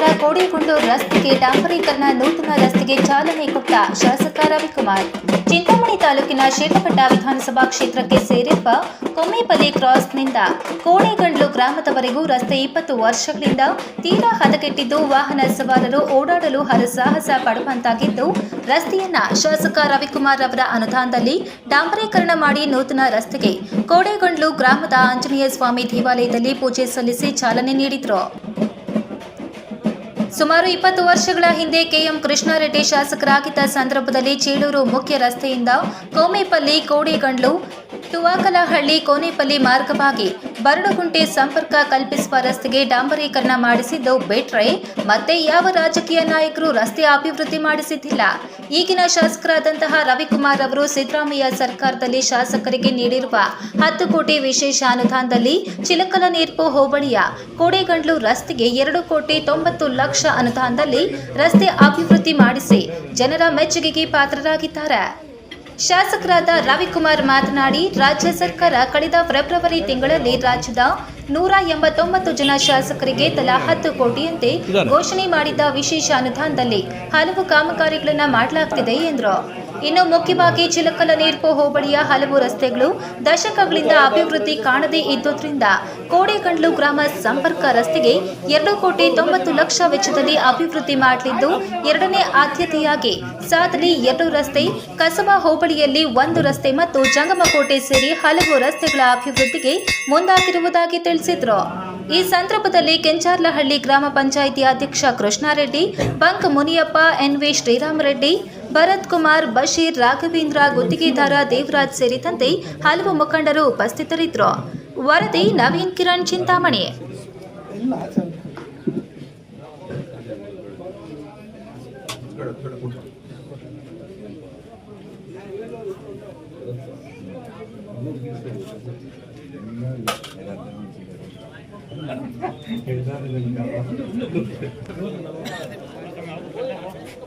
ನಂತರ ಕೋಡಿಗುಂಡು ರಸ್ತೆಗೆ ಡಾಂಬರೀಕರಣ ನೂತನ ರಸ್ತೆಗೆ ಚಾಲನೆ ಕೊಟ್ಟ ಶಾಸಕ ರವಿಕುಮಾರ್. ಚಿಂತಾಮಣಿ ತಾಲೂಕಿನ ಶೇಖಪಟ್ಟ ವಿಧಾನಸಭಾ ಕ್ಷೇತ್ರಕ್ಕೆ ಸೇರಿರುವ ಕೊಮ್ಮೇಪಲ್ಲಿ ಕ್ರಾಸ್ನಿಂದ ಕೋಣೆಗಂಡ್ಲು ಗ್ರಾಮದವರೆಗೂ ರಸ್ತೆ ಇಪ್ಪತ್ತು ವರ್ಷಗಳಿಂದ ತೀರಾ ಹದಗೆಟ್ಟಿದ್ದು ವಾಹನ ಸವಾರರು ಓಡಾಡಲು ಹರಸಾಹಸ ಪಡುವಂತಾಗಿದ್ದು, ರಸ್ತೆಯನ್ನ ಶಾಸಕ ರವಿಕುಮಾರ್ ಅವರ ಅನುದಾನದಲ್ಲಿ ಡಾಂಬರೀಕರಣ ಮಾಡಿ ನೂತನ ರಸ್ತೆಗೆ ಕೋಡೆಗೊಂಡ್ಲು ಗ್ರಾಮದ ಆಂಜನೇಯ ಸ್ವಾಮಿ ದೇವಾಲಯದಲ್ಲಿ ಪೂಜೆ ಸಲ್ಲಿಸಿ ಚಾಲನೆ ನೀಡಿದರು. ಸುಮಾರು ಇಪ್ಪತ್ತು ವರ್ಷಗಳ ಹಿಂದೆ ಕೆಎಂ ಕೃಷ್ಣಾರೆಡ್ಡಿ ಶಾಸಕರಾಗಿದ್ದ ಸಂದರ್ಭದಲ್ಲಿ ಚೀಳೂರು ಮುಖ್ಯ ರಸ್ತೆಯಿಂದ ಕೋಮೇಪಲ್ಲಿ ಕೋಡಿಗಂಡ್ಲು ಟುವಾಕಲಹಳ್ಳಿ ಕೋನೇಪಲ್ಲಿ ಮಾರ್ಗವಾಗಿ ಬರಡುಗುಂಟೆ ಸಂಪರ್ಕ ಕಲ್ಪಿಸುವ ರಸ್ತೆಗೆ ಡಾಂಬರೀಕರಣ ಮಾಡಿಸಿದ್ದು ಬಿಟ್ರೆ ಮತ್ತೆ ಯಾವ ರಾಜಕೀಯ ನಾಯಕರು ರಸ್ತೆ ಅಭಿವೃದ್ಧಿ ಮಾಡಿಸಿದ್ದಿಲ್ಲ. ಈಗಿನ ಶಾಸಕರಾದಂತಹ ರವಿಕುಮಾರ್ ಅವರು ಸಿದ್ದರಾಮಯ್ಯ ಸರ್ಕಾರದಲ್ಲಿ ಶಾಸಕರಿಗೆ ನೀಡಿರುವ ಹತ್ತು ಕೋಟಿ ವಿಶೇಷ ಅನುದಾನದಲ್ಲಿ ಚಿಲಕಲನೀರ್ಪು ಹೋಬಳಿಯ ಕೋಡೆಗಂಡ್ಲು ರಸ್ತೆಗೆ ಎರಡು ಕೋಟಿ ತೊಂಬತ್ತು ಲಕ್ಷ ಅನುದಾನದಲ್ಲಿ ರಸ್ತೆ ಅಭಿವೃದ್ಧಿ ಮಾಡಿಸಿ ಜನರ ಮೆಚ್ಚುಗೆಗೆ ಪಾತ್ರರಾಗಿದ್ದಾರೆ. ಶಾಸಕರಾದ ರವಿಕುಮಾರ್ ಮಾತನಾಡಿ, ರಾಜ್ಯ ಸರ್ಕಾರ ಕಳೆದ ಫೆಬ್ರವರಿ ತಿಂಗಳಲ್ಲಿ ರಾಜ್ಯದ ನೂರ ಎಂಬತ್ತೊಂಬತ್ತು ಜನ ಶಾಸಕರಿಗೆ ತಲಾ ಹತ್ತು ಕೋಟಿಯಂತೆ ಘೋಷಣೆ ಮಾಡಿದ್ದ ವಿಶೇಷ ಅನುದಾನದಲ್ಲಿ ಹಲವು ಕಾಮಗಾರಿಗಳನ್ನು ಮಾಡಲಾಗ್ತಿದೆ ಎಂದರು. ಇನ್ನು ಮುಖ್ಯವಾಗಿ ಚಿಲಕಲ ನೀರ್ಪು ಹೋಬಳಿಯ ಹಲವು ರಸ್ತೆಗಳು ದಶಕಗಳಿಂದ ಅಭಿವೃದ್ಧಿ ಕಾಣದೇ ಇದ್ದುದರಿಂದ ಕೋಡೆಗಂಡ್ಲು ಗ್ರಾಮ ಸಂಪರ್ಕ ರಸ್ತೆಗೆ ಎರಡು ಕೋಟಿ ತೊಂಬತ್ತು ಲಕ್ಷ ವೆಚ್ಚದಲ್ಲಿ ಅಭಿವೃದ್ಧಿ ಮಾಡಲಿದ್ದು, ಎರಡನೇ ಆದ್ಯತೆಯಾಗಿ ಸಾಧನೆ ಎರಡು ರಸ್ತೆ, ಕಸಬಾ ಹೋಬಳಿಯಲ್ಲಿ ಒಂದು ರಸ್ತೆ ಮತ್ತು ಜಂಗಮಕೋಟೆ ಸೇರಿ ಹಲವು ರಸ್ತೆಗಳ ಅಭಿವೃದ್ಧಿಗೆ ಮುಂದಾಗಿರುವುದಾಗಿ ತಿಳಿಸಿದರು. ಈ ಸಂದರ್ಭದಲ್ಲಿ ಕೆಂಚಾರ್ಲಹಳ್ಳಿ ಗ್ರಾಮ ಪಂಚಾಯಿತಿ ಅಧ್ಯಕ್ಷ ಕೃಷ್ಣಾರೆಡ್ಡಿ, ಬಂಕ್ ಮುನಿಯಪ್ಪ ಎನ್ವಿ ಶ್ರೀರಾಮರೆಡ್ಡಿ ಭರತ್ ಕುಮಾರ್ ಬಶೀರ್ ರಾಘವೇಂದ್ರ ಗುತ್ತಿಗೆದಾರ ದೇವರಾಜ್ ಸೇರಿದಂತೆ ಹಲವು ಮುಖಂಡರು ಉಪಸ್ಥಿತರಿದ್ದರು. ವರದಿ ನವೀನ್ ಕಿರಣ್ ಚಿಂತಾಮಣಿ.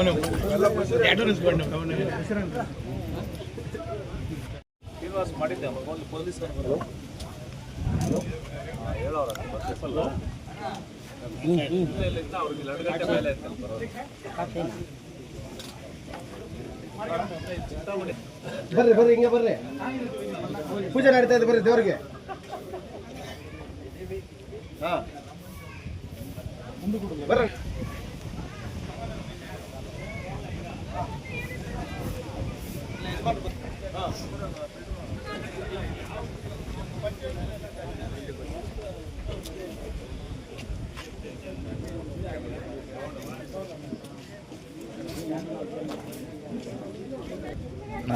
ಆಯ್ತು ಆಯ್ತು ನಾ ಈ ಕಡೆ ನೋಡಿ ಈ ಕಡೆ ಇಲ್ಲೇ ನಿಂತ್ಕೊಂಡ್ರಿ ಹಿಂಗ್ ತೆಗಿಯೋದು ಬರ್ರಿ ಬರ್ರಿ ಹಿಂಗೆ ಬರ್ರಿ. ಪೂಜೆ ನಡೀತಾ ಇದೆ ಬರ್ರಿ ದೇವ್ರಿಗೆ. ಹಾ. ಬರ್ರಿ.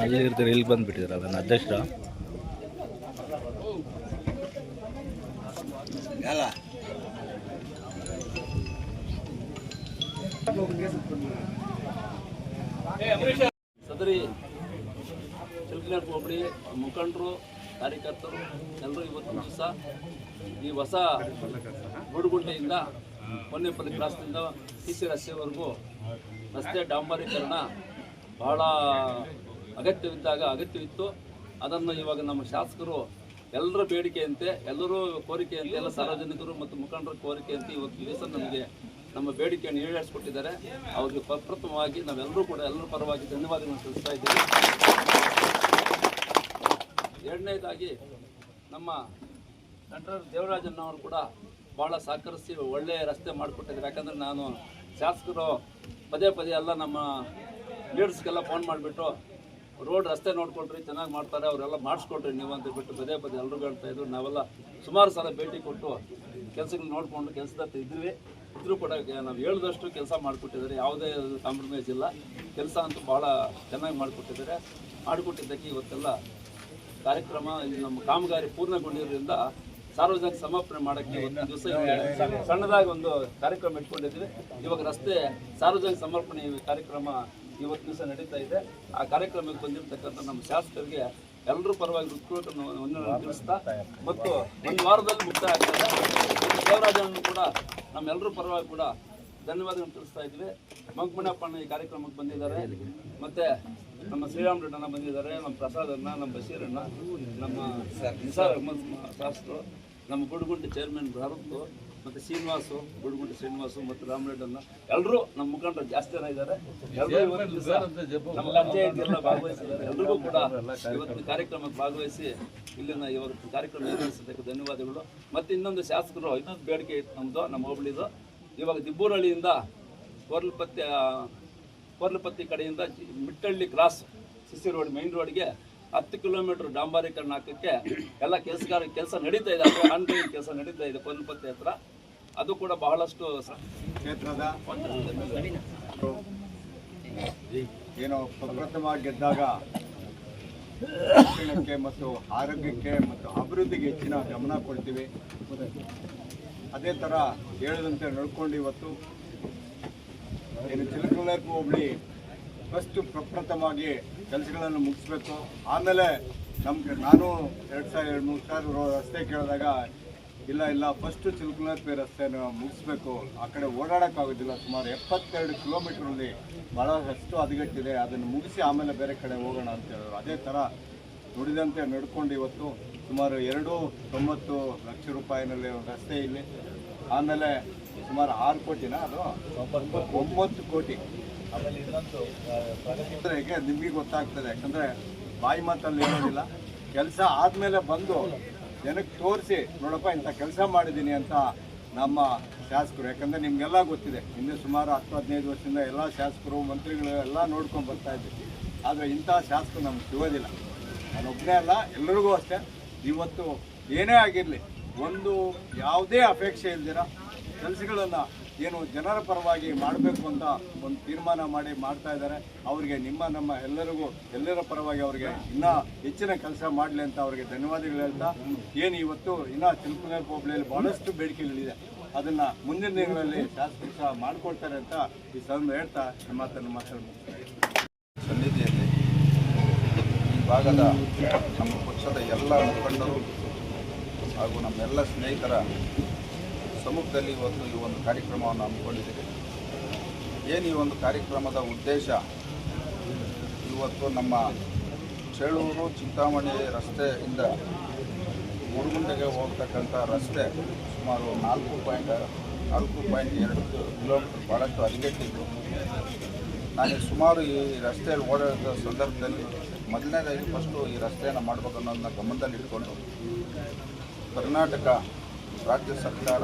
ಅಲ್ಲೇ ಇರ್ತಾರೆ, ಇಲ್ಲಿ ಬಂದ್ಬಿಟ್ಟಿದ್ದಾರೆ ಅದನ್ನು ಅಧ್ಯಕ್ಷರ ಸದರಿ ಚಿಲ್ಕನಾಡ್ ಹೋಬಳಿ ಮುಖಂಡರು, ಕಾರ್ಯಕರ್ತರು, ಎಲ್ಲರೂ ಇವತ್ತು ದಿವಸ ಈ ಹೊಸ ಗೂಡುಗುಂಟೆಯಿಂದ ಹೊನ್ನೆಪಲ್ಲಿ ಕ್ರಾಸ್ನಿಂದ ಸಿ ಸಿ ರಸ್ತೆವರೆಗೂ ರಸ್ತೆ ಡಾಂಬರೀಕರಣ ಬಹಳ ಅಗತ್ಯವಿದ್ದಾಗ ಅಗತ್ಯವಿತ್ತು. ಅದನ್ನು ಇವಾಗ ನಮ್ಮ ಶಾಸಕರು ಎಲ್ಲರ ಬೇಡಿಕೆಯಂತೆ, ಎಲ್ಲರೂ ಕೋರಿಕೆಯಂತೆ, ಎಲ್ಲ ಸಾರ್ವಜನಿಕರು ಮತ್ತು ಮುಖಂಡರ ಕೋರಿಕೆಯಂತೆ ಇವತ್ತು ದಿವಸ ನಮಗೆ ನಮ್ಮ ಬೇಡಿಕೆಯನ್ನು ಈಡೇರಿಸಿಕೊಟ್ಟಿದ್ದಾರೆ. ಅವರಿಗೆ ಪ್ರಪ್ರಥಮವಾಗಿ ನಾವೆಲ್ಲರೂ ಕೂಡ ಎಲ್ಲರ ಪರವಾಗಿ ಧನ್ಯವಾದಗಳನ್ನು ತಿಳಿಸ್ತಾ ಇದ್ದೀವಿ. ಎರಡನೇದಾಗಿ ನಮ್ಮ ಡಾಕ್ಟರ್ ದೇವರಾಜನ್ ಅವರು ಕೂಡ ಭಾಳ ಸಹಕರಿಸಿ ಒಳ್ಳೆಯ ರಸ್ತೆ ಮಾಡಿಕೊಟ್ಟಿದ್ದಾರೆ. ಯಾಕಂದರೆ ನಾನು ಶಾಸಕರು ಪದೇ ಪದೇ ಎಲ್ಲ ನಮ್ಮ ಲೀಡರ್ಸ್ಗೆಲ್ಲ ಫೋನ್ ಮಾಡಿಬಿಟ್ಟು ರೋಡ್ ರಸ್ತೆ ನೋಡ್ಕೊಳ್ರಿ ಚೆನ್ನಾಗಿ ಮಾಡ್ತಾರೆ, ಅವರೆಲ್ಲ ಮಾಡಿಸ್ಕೊಳ್ರಿ ನೀವು ಅಂತ ಬಿಟ್ಟು ಪದೇ ಪದೇ ಎಲ್ಲರೂ ಹೇಳ್ತಾ ಇದ್ರು. ನಾವೆಲ್ಲ ಸುಮಾರು ಸಲ ಭೇಟಿ ಕೊಟ್ಟು ಕೆಲಸಗಳು ನೋಡಿಕೊಂಡು ಕೆಲಸದ ಇದ್ವಿ. ಇದ್ರೂ ಕೂಡ ನಾವು ಹೇಳಿದಷ್ಟು ಕೆಲಸ ಮಾಡಿಕೊಟ್ಟಿದ್ದಾರೆ. ಯಾವುದೇ ಕಾಂಪ್ರಮೈಸ್ ಇಲ್ಲ. ಕೆಲಸ ಅಂತೂ ಭಾಳ ಚೆನ್ನಾಗಿ ಮಾಡಿಕೊಟ್ಟಿದ್ದಾರೆ. ಮಾಡಿಕೊಟ್ಟಿದ್ದಕ್ಕೆ ಇವತ್ತೆಲ್ಲ ಕಾರ್ಯಕ್ರಮ ನಮ್ಮ ಕಾಮಗಾರಿ ಪೂರ್ಣಗೊಂಡಿರೋದ್ರಿಂದ ಸಾರ್ವಜನಿಕ ಸಮರ್ಪಣೆ ಮಾಡೋಕ್ಕೆ ಒಂದು ದಿವಸ ಸಣ್ಣದಾಗಿ ಒಂದು ಕಾರ್ಯಕ್ರಮ ಇಟ್ಕೊಂಡಿದ್ವಿ ಇವಾಗ ರಸ್ತೆ ಸಾರ್ವಜನಿಕ ಸಮರ್ಪಣೆ ಕಾರ್ಯಕ್ರಮ ಇವತ್ತು ದಿವಸ ನಡೀತಾ ಇದೆ. ಆ ಕಾರ್ಯಕ್ರಮಕ್ಕೆ ಬಂದಿರತಕ್ಕಂಥ ನಮ್ಮ ಶಾಸಕರಿಗೆ ಎಲ್ಲರೂ ಪರವಾಗಿ ಹೃತ್ಪೂರ್ವಕ ತಿಳಿಸ್ತಾ ಮತ್ತು ಒಂದು ವಾರದಲ್ಲಿ ಮುಕ್ತಾಯ ಆಗ್ತದೆ. ದೇವರಾಜನನ್ನು ಕೂಡ ನಮ್ಮೆಲ್ಲರೂ ಪರವಾಗಿ ಕೂಡ ಧನ್ಯವಾದಗಳನ್ನು ತಿಳಿಸ್ತಾ ಇದ್ವಿ. ಮಂಕಮಣ್ಣಪ್ಪಣ್ಣ ಈ ಕಾರ್ಯಕ್ರಮಕ್ಕೆ ಬಂದಿದ್ದಾರೆ. ಮತ್ತೆ ನಮ್ಮ ಶ್ರೀರಾಮ್ ರೆಡ್ಡಣ್ಣ ಬಂದಿದ್ದಾರೆ. ನಮ್ಮ ಪ್ರಸಾದಣ್ಣ ನಮ್ಮ ಬಶೀರಣ್ಣ ನಮ್ಮ ನಿಸಾರ್ ಅಹಮದ್ ಶಾಸ್ತ್ರ ನಮ್ಮ ಗುಡುಗುಂಡಿ ಚೇರ್ಮನ್ ಭರತ್ ಮತ್ತು ಶ್ರೀನಿವಾಸು ಗುಡುಗುಂಟೆ ಶ್ರೀನಿವಾಸು ಮತ್ತು ರಾಮರೆಡ್ಡಿ ಎಲ್ಲರೂ ನಮ್ಮ ಮುಖಂಡರು ಜಾಸ್ತಿ ಜನ ಇದ್ದಾರೆ. ಎಲ್ಲರೂ ನಮ್ಮ ಭಾಗವಹಿಸಿದ್ದಾರೆ. ಎಲ್ಲರಿಗೂ ಕೂಡ ಇವತ್ತು ಕಾರ್ಯಕ್ರಮಕ್ಕೆ ಭಾಗವಹಿಸಿ ಇಲ್ಲಿನ ಇವತ್ತು ಕಾರ್ಯಕ್ರಮ ನಿರ್ವಹಿಸಿದ್ದಕ್ಕೆ ಧನ್ಯವಾದಗಳು. ಮತ್ತು ಇನ್ನೊಂದು ಶಾಸಕರು ಇನ್ನೊಂದು ಬೇಡಿಕೆ ಇತ್ತು ನಮ್ಮದು ನಮ್ಮ ಹೋಬಳಿದು. ಇವಾಗ ದಿಬ್ಬೂರಹಳ್ಳಿಯಿಂದ ಕೋರ್ಲಪತ್ತಿ ಕೋರ್ಲಪತ್ತಿ ಕಡೆಯಿಂದ Mittahalli cross CC road main ರೋಡ್ಗೆ ಹತ್ತು ಕಿಲೋಮೀಟರ್ ಡಾಂಬಾರೀಕರಣ ಹಾಕಕ್ಕೆ ಎಲ್ಲ ಕೆಲಸಗಾರ ಕೆಲಸ ನಡೀತಾ ಇದೆ. ಅಥವಾ ಆನ್ಲೈನ್ ಕೆಲಸ ನಡೀತಾ ಇದೆ ಕೋರ್ಲಪತ್ತಿ ಹತ್ರ. ಅದು ಕೂಡ ಬಹಳಷ್ಟು ಕ್ಷೇತ್ರದ ಏನು ಪ್ರಪ್ರಥಮ ಗೆದ್ದಾಗ ಶಿಕ್ಷಣಕ್ಕೆ ಮತ್ತು ಆರೋಗ್ಯಕ್ಕೆ ಮತ್ತು ಅಭಿವೃದ್ಧಿಗೆ ಹೆಚ್ಚಿನ ಗಮನ ಕೊಡ್ತೀವಿ. ಅದೇ ಥರ ಹೇಳಿದಂತೆ ನಡ್ಕೊಂಡು ಇವತ್ತು ಏನು ಚಿಲಕಲರ್ಪು ಹೋಬಳಿ ಫಸ್ಟ್ ಪ್ರಪ್ರಥಮವಾಗಿ ಕೆಲಸಗಳನ್ನು ಮುಗಿಸ್ಬೇಕು. ಆಮೇಲೆ ನಮ್ಗೆ ನಾನು ಎರಡು ಸಾವಿರ ಎರಡು ಮೂರು ಸಾವಿರ ರಸ್ತೆ ಕೇಳಿದಾಗ ಇಲ್ಲ ಇಲ್ಲ ಫಸ್ಟು ಚಿಲಕಲರ್ಪಿ ರಸ್ತೆನ ಮುಗಿಸ್ಬೇಕು. ಆ ಕಡೆ ಓಡಾಡೋಕ್ಕಾಗೋದಿಲ್ಲ ಸುಮಾರು ಎಪ್ಪತ್ತೆರಡು ಕಿಲೋಮೀಟ್ರಲ್ಲಿ ಬಹಳಷ್ಟು ಹದಗೆಟ್ಟಿದೆ. ಅದನ್ನು ಮುಗಿಸಿ ಆಮೇಲೆ ಬೇರೆ ಕಡೆ ಹೋಗೋಣ ಅಂತ ಹೇಳಿದ್ರು. ಅದೇ ಥರ ನುಡಿದಂತೆ ನಡ್ಕೊಂಡು ಇವತ್ತು ಸುಮಾರು ಎರಡು ತೊಂಬತ್ತು ಲಕ್ಷ ರೂಪಾಯಿನಲ್ಲಿ ಒಂದು ರಸ್ತೆ ಇಲ್ಲಿ. ಆಮೇಲೆ ಸುಮಾರು ಆರು ಕೋಟಿನ ಅದು? ಒಂಬತ್ತು ಕೋಟಿ. ಆಮೇಲೆ ನಿಮಗೆ ಗೊತ್ತಾಗ್ತದೆ? ಯಾಕಂದ್ರೆ ಬಾಯಿ ಮಾತಲ್ಲಿ ಇರೋದಿಲ್ಲ ಕೆಲಸ ಆದ್ಮೇಲೆ ಬಂದು ಜನಕ್ಕೆ ತೋರಿಸಿ, ನೋಡಪ್ಪ, ಇಂಥ ಕೆಲಸ ಮಾಡಿದ್ದೀನಿ ಅಂತ ನಮ್ಮ ಶಾಸಕರು. ಯಾಕಂದ್ರೆ ನಿಮಗೆಲ್ಲ ಗೊತ್ತಿದೆ. ಹಿಂದೆ ಸುಮಾರು ಹತ್ತು, ಹದಿನೈದು ವರ್ಷದಿಂದ ಎಲ್ಲ ಶಾಸಕರು, ಮಂತ್ರಿಗಳು ಎಲ್ಲ ನೋಡ್ಕೊಂಡು ಬರ್ತಾ ಇದ್ದೀವಿ. ಆದರೆ ಇಂಥ ಶಾಸಕರು ನಮ್ಗೆ ಸಿಗೋದಿಲ್ಲ. ನಾನೊಬ್ಬನೇ ಅಲ್ಲ ಎಲ್ಲರಿಗೂ ಅಷ್ಟೇ. ಇವತ್ತು ಏನೇ ಆಗಿರಲಿ, ಒಂದು ಯಾವುದೇ ಅಪೇಕ್ಷೆ ಇಲ್ದಿರ ಕೆಲಸಗಳನ್ನು ಏನು ಜನರ ಪರವಾಗಿ ಮಾಡಬೇಕು ಅಂತ ಒಂದು ತೀರ್ಮಾನ ಮಾಡಿ ಮಾಡ್ತಾ ಇದ್ದಾರೆ. ಅವರಿಗೆ ನಿಮ್ಮ, ನಮ್ಮ ಎಲ್ಲರಿಗೂ, ಎಲ್ಲರ ಪರವಾಗಿ ಅವರಿಗೆ ಇನ್ನೂ ಹೆಚ್ಚಿನ ಕೆಲಸ ಮಾಡಲಿ ಅಂತ ಅವರಿಗೆ ಧನ್ಯವಾದಗಳು ಹೇಳ್ತಾ, ಏನು ಇವತ್ತು ಇನ್ನೂ ಚಿಲ್ಪನರ್ ಹೋಬಳಿಯಲ್ಲಿ ಬಹಳಷ್ಟು ಬೇಡಿಕೆಗಳಿದೆ. ಅದನ್ನು ಮುಂದಿನ ದಿನಗಳಲ್ಲಿ ಶಾಸಕರು ಸಹ ಮಾಡಿಕೊಡ್ತಾರೆ ಅಂತ ಈ ಸಂದರ್ಭ ಹೇಳ್ತಾ ನಮ್ಮ ಮಾತನ್ನು ಈ ಭಾಗದ ನಮ್ಮ ಪಕ್ಷದ ಎಲ್ಲ ಮುಖಂಡರು ಹಾಗೂ ನಮ್ಮೆಲ್ಲ ಸ್ನೇಹಿತರ ಸಮ್ಮುಖದಲ್ಲಿ ಇವತ್ತು ಈ ಒಂದು ಕಾರ್ಯಕ್ರಮವನ್ನು ಹಮ್ಮಿಕೊಂಡಿದ್ದೀವಿ ಏನು ಈ ಒಂದು ಕಾರ್ಯಕ್ರಮದ ಉದ್ದೇಶ? ಇವತ್ತು ನಮ್ಮ ಚೇಳೂರು ಚಿಂತಾಮಣಿ ರಸ್ತೆಯಿಂದ ಗುರುಗುಂಟೆಗೆ ಹೋಗ್ತಕ್ಕಂಥ ರಸ್ತೆ ಸುಮಾರು ನಾಲ್ಕು ಪಾಯಿಂಟ್ ನಾಲ್ಕು ಪಾಯಿಂಟ್ ಎರಡು ಕಿಲೋಮೀಟರ್ ಭಾಳಷ್ಟು ಹದಗೆಟ್ಟಿದ್ದು ನಾನು ಸುಮಾರು ಈ ರಸ್ತೆಯಲ್ಲಿ ಓಡಾಡಿದ ಸಂದರ್ಭದಲ್ಲಿ ಮೊದಲನೇದಾಗಿ ಫಸ್ಟು ಈ ರಸ್ತೆಯನ್ನು ಮಾಡಬೇಕು ಅನ್ನೋದನ್ನ ಗಮನದಲ್ಲಿ ಇಟ್ಕೊಂಡು ಕರ್ನಾಟಕ ರಾಜ್ಯ ಸರ್ಕಾರ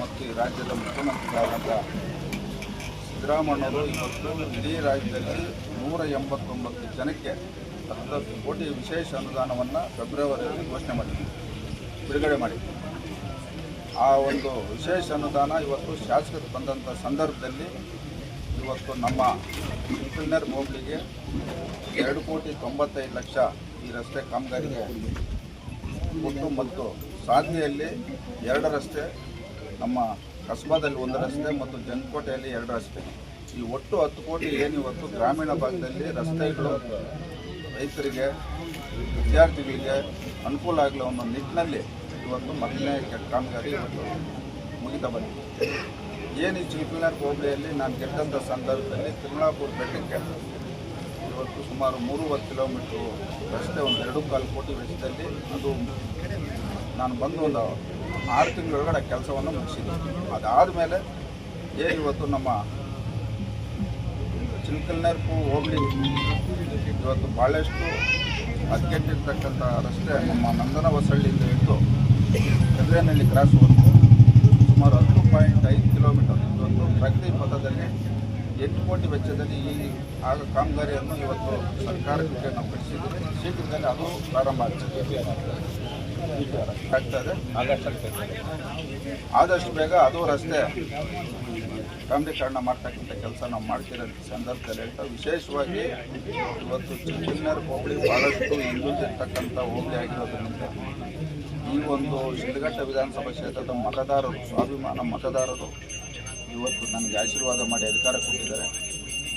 ಮತ್ತು ಈ ರಾಜ್ಯದ ಮುಖ್ಯಮಂತ್ರಿಗಳಾದಂಥ ಸಿದ್ದರಾಮಣ್ಣವರು ಇವತ್ತು ಇಡೀ ರಾಜ್ಯದಲ್ಲಿ ನೂರ ಎಂಬತ್ತೊಂಬತ್ತು ಜನಕ್ಕೆ ಹತ್ತತ್ತು ಕೋಟಿ ವಿಶೇಷ ಅನುದಾನವನ್ನು ಫೆಬ್ರವರಿಯಲ್ಲಿ ಘೋಷಣೆ ಮಾಡಿದರು. ಬಿಡುಗಡೆ ಮಾಡಿದ್ರು. ಆ ಒಂದು ವಿಶೇಷ ಅನುದಾನ ಇವತ್ತು ಶಾಸಕರು ಬಂದಂಥ ಸಂದರ್ಭದಲ್ಲಿ ಇವತ್ತು ನಮ್ಮ ಇಂಜಿನಿಯರ್ ಮೋಬ್ಲಿಗೆ ಎರಡು ಕೋಟಿ ತೊಂಬತ್ತೈದು ಲಕ್ಷ ಈ ರಸ್ತೆ ಕಾಮಗಾರಿಗೆ ಕೊಟ್ಟು ಮತ್ತು ಸಾಧನೆಯಲ್ಲಿ ಎರಡು ರಸ್ತೆ ನಮ್ಮ ಕಸ್ಬಾದಲ್ಲಿ ಒಂದು ರಸ್ತೆ ಮತ್ತು ಜನ್ಕೋಟೆಯಲ್ಲಿ ಎರಡು ರಸ್ತೆ. ಈ ಒಟ್ಟು ಹತ್ತು ಕೋಟಿ ಏನು ಇವತ್ತು ಗ್ರಾಮೀಣ ಭಾಗದಲ್ಲಿ ರಸ್ತೆಗಳು ರೈತರಿಗೆ, ವಿದ್ಯಾರ್ಥಿಗಳಿಗೆ ಅನುಕೂಲ ಆಗಲಿ ಅನ್ನೋ ನಿಟ್ಟಿನಲ್ಲಿ ಇವತ್ತು ಮೊದಲನೇ ಕಾಮಗಾರಿ ಇವತ್ತು ಮುಗಿತಾ ಬಂದಿದೆ. ಏನು ಈ ಚಿಲ್ಪಿನಾರ್ ಹೋಬಳಿಯಲ್ಲಿ ನಾನು ಗೆದ್ದಂಥ ಸಂದರ್ಭದಲ್ಲಿ ತಿರುಮಲಾಪುರ ಬೆಟ್ಟಕ್ಕೆ ಇವತ್ತು ಸುಮಾರು ಮೂರುವತ್ತು ಕಿಲೋಮೀಟ್ರು ರಸ್ತೆ ಒಂದು ಎರಡು ಕಾಲು ಕೋಟಿ ವೆಚ್ಚದಲ್ಲಿ ಅದು ನಾನು ಬಂದು ಒಂದು ಆರು ತಿಂಗಳೊಳಗಡೆ ಕೆಲಸವನ್ನು ಮುಗಿಸಿದ್ವಿ ಅದಾದ ಮೇಲೆ ಏನು ಇವತ್ತು ನಮ್ಮ ಚಿಲ್ಕಲ್ನರ್ಪು ಹೋಗ್ಲಿ. ಇವತ್ತು ಭಾಳಷ್ಟು ಹದಗೆಟ್ಟಿರ್ತಕ್ಕಂಥ ರಸ್ತೆ ನಮ್ಮ ನಂದನ ಹೊಸಳ್ಳಿಯಿಂದ ಹಿಡಿದು ಕದ್ರೇನಹಳ್ಳಿ ಕ್ರಾಸ್ ವರೆಗೂ ಸುಮಾರು ಹತ್ತು ಪಾಯಿಂಟ್ ಐದು ಕಿಲೋಮೀಟರ್ ಇವತ್ತು ಪ್ರಗತಿ ಪಥದಲ್ಲಿ ಎಂಟು ಕೋಟಿ ವೆಚ್ಚದಲ್ಲಿ ಈ ಆಗ ಕಾಮಗಾರಿಯನ್ನು ಇವತ್ತು ಸರ್ಕಾರಕ್ಕೆ ನಾವು ಕಟ್ಟಿಸಿದ್ದೀವಿ ಶೀಘ್ರದಲ್ಲಿ ಅದು ಪ್ರಾರಂಭ ಆಗ್ತದೆ. ಆಗ್ತದೆ ಆದಷ್ಟು ಬೇಗ ಅದು ರಸ್ತೆ ಡಾಂಬರೀಕರಣ ಮಾಡ್ತಕ್ಕಂಥ ಕೆಲಸ ನಾವು ಮಾಡ್ತಿರೋ ಸಂದರ್ಭದಲ್ಲಿ ಹೇಳ್ತಾ ವಿಶೇಷವಾಗಿ ಇವತ್ತು ಚಿನ್ನರ್ ಹೋಬಳಿ ಭಾಳಷ್ಟು ಹಿಂದುಳಿದಿರ್ತಕ್ಕಂಥ ಹೋಬಳಿ ಆಗಿರೋದ್ರಿಂದ ಈ ಒಂದು ಶಿಡ್ಲಘಟ್ಟ ವಿಧಾನಸಭಾ ಕ್ಷೇತ್ರದ ಮತದಾರರು, ಸ್ವಾಭಿಮಾನ ಮತದಾರರು ಇವತ್ತು ನನಗೆ ಆಶೀರ್ವಾದ ಮಾಡಿ ಅಧಿಕಾರ ಕೊಟ್ಟಿದ್ದಾರೆ.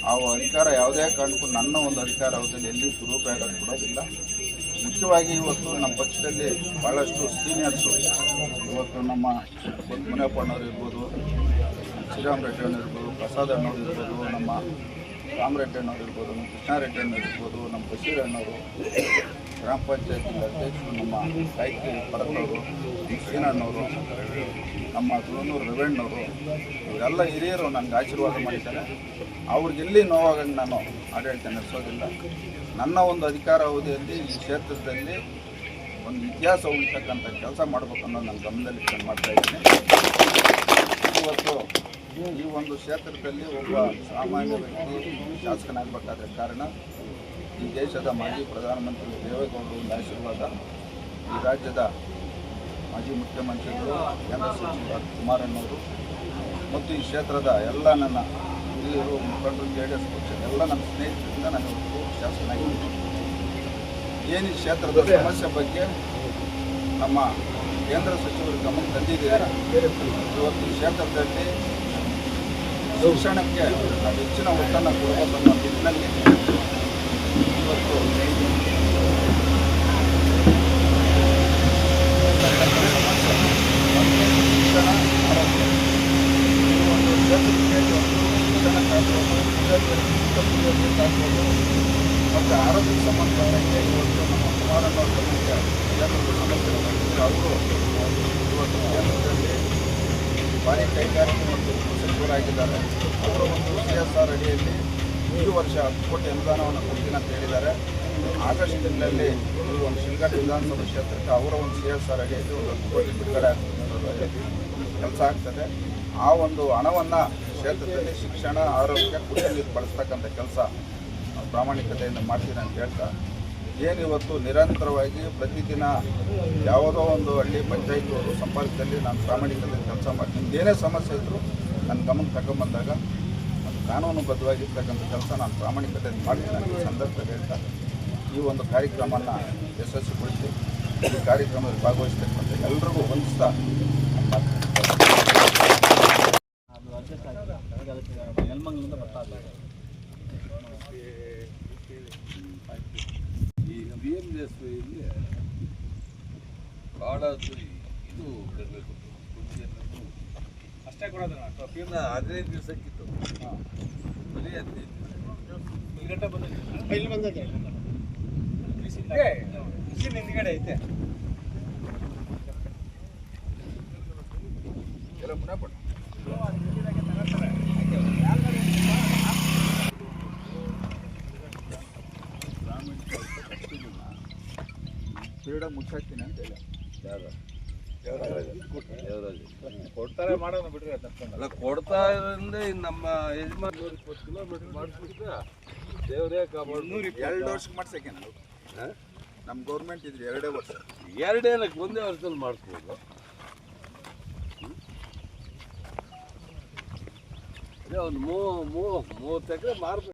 ಆ ಅಧಿಕಾರ ಯಾವುದೇ ಕಾರಣಕ್ಕೂ ನನ್ನ ಒಂದು ಅಧಿಕಾರ ಅವಧಿಯಲ್ಲಿ ಎಲ್ಲಿ ದುರುಪಯೋಗ ಕೊಡೋದಿಲ್ಲ ಮುಖ್ಯವಾಗಿ ಇವತ್ತು ನಮ್ಮ ಪಕ್ಷದಲ್ಲಿ ಭಾಳಷ್ಟು ಸೀನಿಯರ್ಸು ಇವತ್ತು ನಮ್ಮ ಮುನಿಯಪ್ಪಣ್ಣವ್ರು ಇರ್ಬೋದು, ಶ್ರೀರಾಮ್ ಇರ್ಬೋದು, ಪ್ರಸಾದ್ ಅಣ್ಣವ್ರು ಇರ್ಬೋದು, ನಮ್ಮ ರಾಮರೆಡ್ಡಿ ಅಣ್ಣವ್ರು ಇರ್ಬೋದು, ನಮ್ಮ ಕೃಷ್ಣಾರೆಡ್ಡಿ ಅಣ್ಣವ್ರು ಇರ್ಬೋದು, ನಮ್ಮ ಬಶೀರ್ ಅಣ್ಣವರು, ಗ್ರಾಮ ಪಂಚಾಯತ್ ಅಧ್ಯಕ್ಷರು, ನಮ್ಮ ಗಾಯಕಿ ಭರತವರು ಸೀನಣ್ಣವರು ನಮ್ಮ ತುಳನೂರು ರವಣ್ಣವರು, ಇವರೆಲ್ಲ ಹಿರಿಯರು ನನಗೆ ಆಶೀರ್ವಾದ ಮಾಡಿದ್ದಾರೆ. ಅವ್ರಿಗೆಲ್ಲಿ ನೋವಾಗಂಗೆ ನಾನು ಆಡಳಿತ ನಡೆಸೋದಿಲ್ಲ. ನನ್ನ ಒಂದು ಅಧಿಕಾರ ಅವಧಿಯಲ್ಲಿ ಈ ಕ್ಷೇತ್ರದಲ್ಲಿ ಒಂದು ಇತಿಹಾಸ ಉಳಿತಕ್ಕಂಥ ಕೆಲಸ ಮಾಡಬೇಕು ಅನ್ನೋದು ನನ್ನ ಗಮನದಲ್ಲಿ ಇಟ್ಕೊಂಡು ಮಾಡ್ತಾ ಇದ್ದೀನಿ. ಇವತ್ತು ಈ ಒಂದು ಕ್ಷೇತ್ರದಲ್ಲಿ ಒಬ್ಬ ಸಾಮಾನ್ಯ ವ್ಯಕ್ತಿ, ಶಾಸಕನಾಗಬೇಕಾದ ಕಾರಣ ಈ ದೇಶದ ಮಾಜಿ ಪ್ರಧಾನಮಂತ್ರಿ ದೇವೇಗೌಡರ ಆಶೀರ್ವಾದ, ಈ ರಾಜ್ಯದ ಮಾಜಿ ಮುಖ್ಯಮಂತ್ರಿಗಳು, ಕೇಂದ್ರ ಸಚಿವ ಕುಮಾರಣ್ಣವರು ಮತ್ತು ಈ ಕ್ಷೇತ್ರದ ಎಲ್ಲ ನನ್ನ ಹಿರಿಯರು, ಮುಖಂಡರು, ಜೆ ಡಿ ಎಸ್ ಪಕ್ಷದ ಎಲ್ಲ ನನ್ನ ಸ್ನೇಹಿತರಿಂದ ನಾನು ಶಾಸಕನಾಗಿದ್ದೀನಿ ಏನು ಕ್ಷೇತ್ರದ ಸಮಸ್ಯೆ ಬಗ್ಗೆ ನಮ್ಮ ಕೇಂದ್ರ ಸಚಿವರು ಗಮನ ತಂದಿದ್ದಾರೆ? ಇವತ್ತು ಕ್ಷೇತ್ರದಲ್ಲಿ ಶಿಕ್ಷಣಕ್ಕೆ ಹೆಚ್ಚಿನ ಒತ್ತನ್ನು ಕೊಡುವ ಅನ್ನೋ ನಿಟ್ಟಿನಲ್ಲಿ ಇವತ್ತು ಶಿಕ್ಷಣ ಆರೋಗ್ಯ ಈ ಒಂದು ಕ್ಷೇತ್ರಕ್ಕೆ ಇವತ್ತು ಶಿಕ್ಷಣಕ್ಕಾಗ್ಬೋದು ವಿದ್ಯಾರ್ಥಿಗಳು ಮತ್ತು ಆರೋಗ್ಯಕ್ಕೆ ಸಂಬಂಧಪಟ್ಟಂತೆ ಇವತ್ತು ನಮ್ಮ ಕುಮಾರಣ್ಣವ್ರ ಗಮನಕ್ಕೆ ಕ್ಷೇತ್ರದ ಸಮಸ್ಯೆ ಅವರು ಇವತ್ತು ಕ್ಷೇತ್ರದಲ್ಲಿ ಭಾರಿ ಕೈಗಾರಿಕೆ ಮತ್ತು ಸಚಿವರಾಗಿದ್ದಾರೆ ಅವರ ಒಂದು ಸಿ ಎಸ್ ಆರ್ ಅಡಿಯಲ್ಲಿ ಈ ವರ್ಷ ಹತ್ತು ಕೋಟಿ ಅನುದಾನವನ್ನು ಕೊಡ್ತೀನಿ ಅಂತ ಹೇಳಿದ್ದಾರೆ. ಆಗಸ್ಟ್ ತಿಂಗಳಲ್ಲಿ ಈ ಒಂದು ಶಿಲ್ಘಾಟ್ ವಿಧಾನಸಭಾ ಕ್ಷೇತ್ರಕ್ಕೆ ಅವರ ಒಂದು ಸಿ ಎಸ್ ಆರ್ ಅಡಿಯಲ್ಲಿ ಒಂದು ಹತ್ತು ಕೋಟಿ ಬಿಡುಗಡೆ ಕೆಲಸ ಆಗ್ತದೆ. ಆ ಒಂದು ಹಣವನ್ನು ಕ್ಷೇತ್ರದಲ್ಲಿ ಶಿಕ್ಷಣ, ಆರೋಗ್ಯ ಕುಡಿಯ ನೀರು ಬಳಸ್ತಕ್ಕಂಥ ಕೆಲಸ ಪ್ರಾಮಾಣಿಕತೆಯಿಂದ ಮಾಡ್ತೀನಿ ಅಂತ ಹೇಳ್ತಾ, ಏನು ಇವತ್ತು ನಿರಂತರವಾಗಿ ಪ್ರತಿದಿನ ಯಾವುದೋ ಒಂದು ಹಳ್ಳಿ ಪಂಚಾಯತ್ ಸಂಪರ್ಕದಲ್ಲಿ ನಾನು ಪ್ರಾಮಾಣಿಕತೆ ಕೆಲಸ ಮಾಡ್ತೀನಿ. ಏನೇ ಸಮಸ್ಯೆ ಇದ್ದರೂ ನನ್ನ ಗಮನಕ್ಕೆ ತಗೊಂಬಂದಾಗ ಅದು ಕಾನೂನುಬದ್ಧವಾಗಿರ್ತಕ್ಕಂಥ ಕೆಲಸ ನಾನು ಪ್ರಾಮಾಣಿಕತೆಯಿಂದ ಮಾಡ್ತೀನಿ ಸಂದರ್ಭದಲ್ಲಿ ಹೇಳ್ತಾ, ಈ ಒಂದು ಕಾರ್ಯಕ್ರಮವನ್ನು ಯಶಸ್ವಿಗೊಳಿಸಿ, ಈ ಕಾರ್ಯಕ್ರಮದಲ್ಲಿ ಭಾಗವಹಿಸ್ತಕ್ಕಂಥ ಎಲ್ಲರಿಗೂ ಹೊಂದಿಸ್ತಾ ಈ ಬಿ ಎಂ ಎಸ್ ಇದು ಹದಿನೈದು ದಿವಸಕ್ಕಿತ್ತು. ಬರೀ ಹದಿನೈದು ಎಲ್ಲ ಪುನಃ ಕೊಡಿ. ಫ್ರೀಡಮ್ ಮುಚ್ಚಾಕ್ತೀನಿ ಅಂತ ಹೇಳಿ. ಕೊಡ್ತಾರೆ ಮಾಡೋಣ ಬಿಡ್ರಿ ಅಲ್ಲ ಕೊಡ್ತಾ ಇರೋದ್ರಿಂದ ನಮ್ಮ ಯಜಮಾನ್ ಇಪ್ಪತ್ತು ಕಿಲೋಮೀಟರ್ ಮಾಡಿಸ್ಬಿಟ್ಟು ದೇವರೇ ನೂರ ಎರಡು ವರ್ಷಕ್ಕೆ ಮಾಡ್ಸಕ್ಕೆ ನಾವು ನಮ್ಮ ಗೌರ್ಮೆಂಟ್ ಇದ್ರೆ ಎರಡೇ ವರ್ಷ. ಎರಡೇನಕ್ಕೆ ಒಂದೇ ವರ್ಷದಲ್ಲಿ ಮಾಡಿಸ್ಬೋದು. ಒಂದು ಮೂ ಮೂ ಮೂವತ್ತು ಎಕರೆ ಮಾರ್ಬೇಕು.